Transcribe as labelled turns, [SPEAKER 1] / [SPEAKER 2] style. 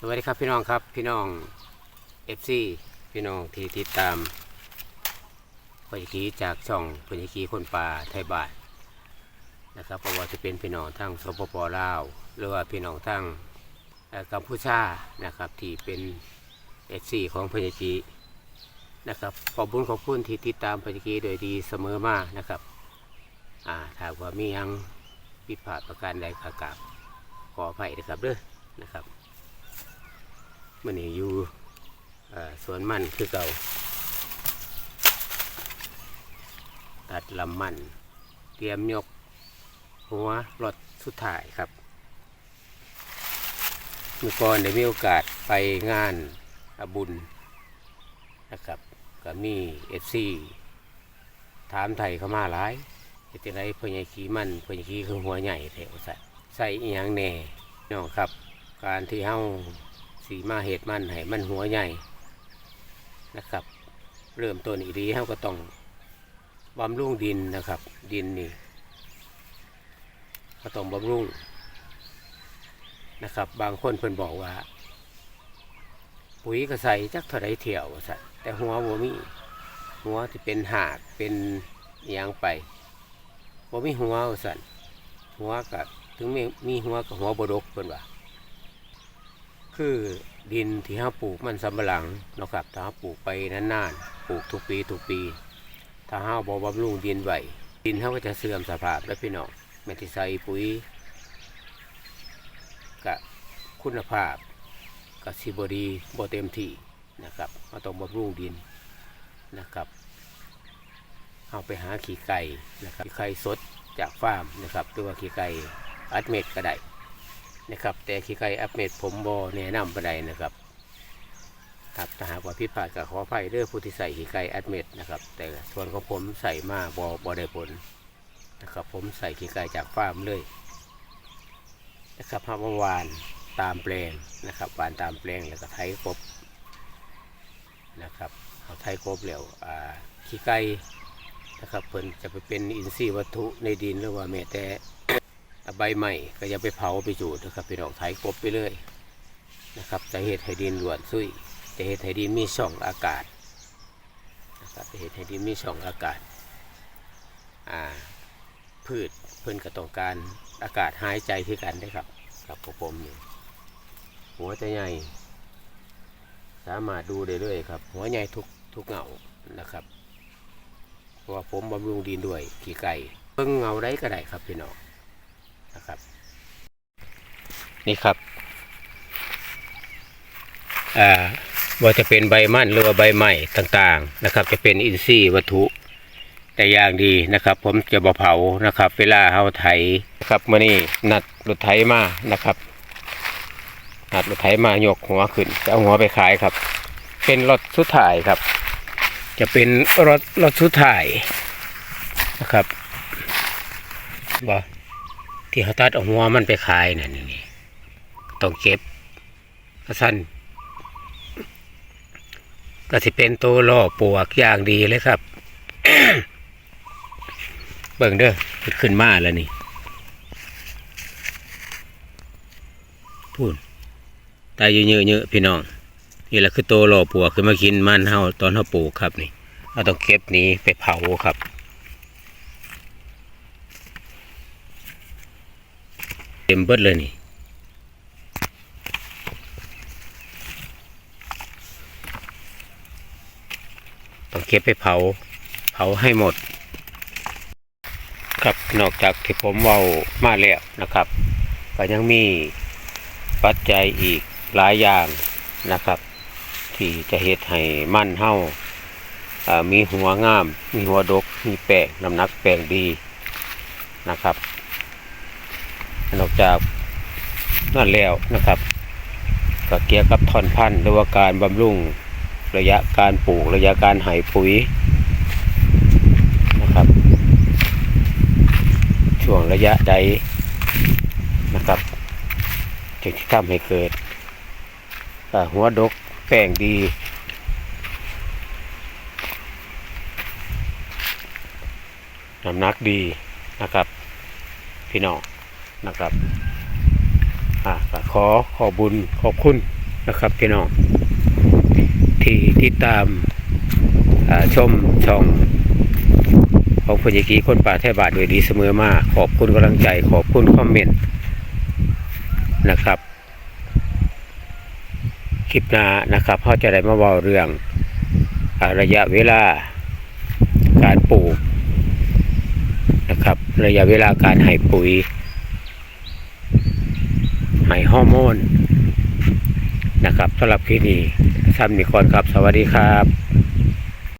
[SPEAKER 1] สวัสดีครับพี่น้องครับพี่น้องเอฟซีพี่น้องที่ติดตามพยกีจากช่องพยกีคนป่าไทยบาทนะครับเพราะว่าจะเป็นพี่น้องทั้งสปปลาว หรือว่าพี่น้องทั้งกัมพูชานะครับที่เป็นเอฟซีของพยกีนะครับขอบคุญขอบคุณที่ติดตามพยกีโดยดีเสมอมานะครับอ่าถ้าว่ามียังผิดพลาดประการใดขากราบขออภัยนะครับเด้อนะครับ มันนี่อยู่สวนมันคือเก่า ตัดลำมัน เตรียมยก หัวรถสุดท้ายครับเมื่อก่อนได้มีโอกาสไปงานอบุญนะครับก็มีเอฟซีถามไทยเข้ามาหลายเฮ็ดจังไดเพิ่นใหญ่ขี้มันพญ่ขี้คือหัวใหญ่แถวใส่ใส่อีหยังแหน่น้องครับ การที่เฮา สีมาเหตุมันให้มันหัวใหญ่นะครับ เริ่มต้นอีดีเขาก็ต้องบำรุงดินนะครับ ดินนี่ก็ต้องบำรุงนะครับ บางคนเพิ่นบอกว่า ปุ๋ยก็ใส่จักเท่าไรเที่ยวสัตแต่หัวบ่มีหัวที่เป็นหากเป็นยังไปบ่มีหัวว่าซั่นหัวกับถึงมีมีหัวกับหัวบดกเพิ่นว่า คือดินที่เราปลูกมันสำปะหลังนะครับ ถ้าเราปลูกไปนานๆปลูกทุกปีทุกปี ถ้าเราบ่บำรุงดินไหวดินเขาก็จะเสื่อมสภาพแล้วพี่น้องแม้ที่ใส่ปุ๋ยกับคุณภาพกับสิบดีบ่เต็มที่นะครับเราต้องบำรุงดินนะครับเอาไปหาขี้ไก่นะครับขี้ไก่สดจากฟาร์มนะครับหรือว่าขี้ไก่อัดเม็ดก็ได้ นะครับ แต่ขี้ไก่อัปเมดผมบอแนะนำไปไดนะครับครับถ้าหากว่าผิพาดก็ขออภัยเด้อผู้ที่ใส่ขี้ไก่อัดเม็ดนะครับ แต่ส่วนของผมใส่มาบอบอได้ผลนะครับ ผมใส่ขี้ไก่จากฟาร์มเลยนะครับเมื่อวานตามแปลงนะครับวานตามแปลงแล้วก็ไถกบนะครับเอาไถกบแล้วอ่าขี้ไก่นะครับเพิ่นจะไปเป็นอินทรีย์วัตถุในดินหรือว่าแม้แต่ ใบใหม่ก็อย่าไปเผาไปจูดนะครับพี่น้องไถกบไปเลยนะครับจะเหตุให้ดินหลวนซุยจะเหตุให้ดินมีช่องอากาศนะครับจะเหตุให้ดินมีช่องอากาศอ่าพืชเพิ่อนก็ต้องการอากาศหายใจคือกันได้ครับครับผมนี่หัวจะใหญ่สามารถดูได้เลยครับ หัวใหญ่ทุกทุกเงานะครับเพราะว่าผมบำรุงดินด้วยขี้ไก่เพิ่งเงาได้ก็ได้ครับพี่น้อง นะครับ นี่ครับอ่าว่าจะเป็นใบมันหรือว่าใบไม้ต่างๆนะครับ จะเป็นอินทรีย์วัตถุแต่อย่างดีนะครับ ผมจะบ่เผานะครับ เวลาเฮาไถนะครับมื่อนี้นัดรถไถมานะครับนัดรถไถมายกหัวขึ้นจะเอาหัวไปขายครับ เป็นรถสุดท้ายครับ จะเป็นรถรถสุดท้ายนะครับบ่ ที่เขาตัดเอาหัวมันไปขายน่นี่นี่ต้องเก็บกระสันก็สิเป็นตัวล่อปวกอย่างดีเลยครับ เบิ่งเด้อขึ้นขึ้นมาแล้วนี่พูดตายเยอะๆเยอะๆพี่น้องนี่แหละคือตัวล่อปวกคือมากินมันเฮาตอนเฮาปลูกครับนี่เราต้องเก็บนี้ไปเผาครับ เต็มเบิดเลยนี่ต้องเก็บไปเผา เผาให้หมด ครับนอกจากที่ผมเว้ามาแล้วนะครับ ก็ยังมีปัจจัยอีกหลายอย่างนะครับ ที่จะเฮ็ดให้มั่นเท่ามีหัวงาม มีหัวดก มีแป้งน้ำหนักแป้งดีนะครับ นอกจากนั่นแล้วนะครับก็เกี่ยวกับถอนพันธุ์หรือว่าการบำรุงระยะการปลูกระยะการหายปุ๋ยนะครับ ช่วงระยะใดนะครับจึงที่ทำให้เกิดหัวดกแป้งดีน้ำหนักดีนะครับ พี่น้อง นะครับอะก็ขอขอบุญขอบคุณนะครับพี่น้องที่ติดตามาชมช่องของพญากีคนป่าแทบาทโดยดีเสมอมาขอบคุณกำลังใจขอบคุณคอมเมนต์นะครับคลิปหน้านะครับเขาจะได้มาเว่าเรื่องอระยะเวลาการปลูกนะครับ ระยะเวลาการให้ปุ๋ย ให้ฮอร์โมนนะครับสำหรับคลิปนี้ซ้ำนีก่อนครับ สวัสดีครับ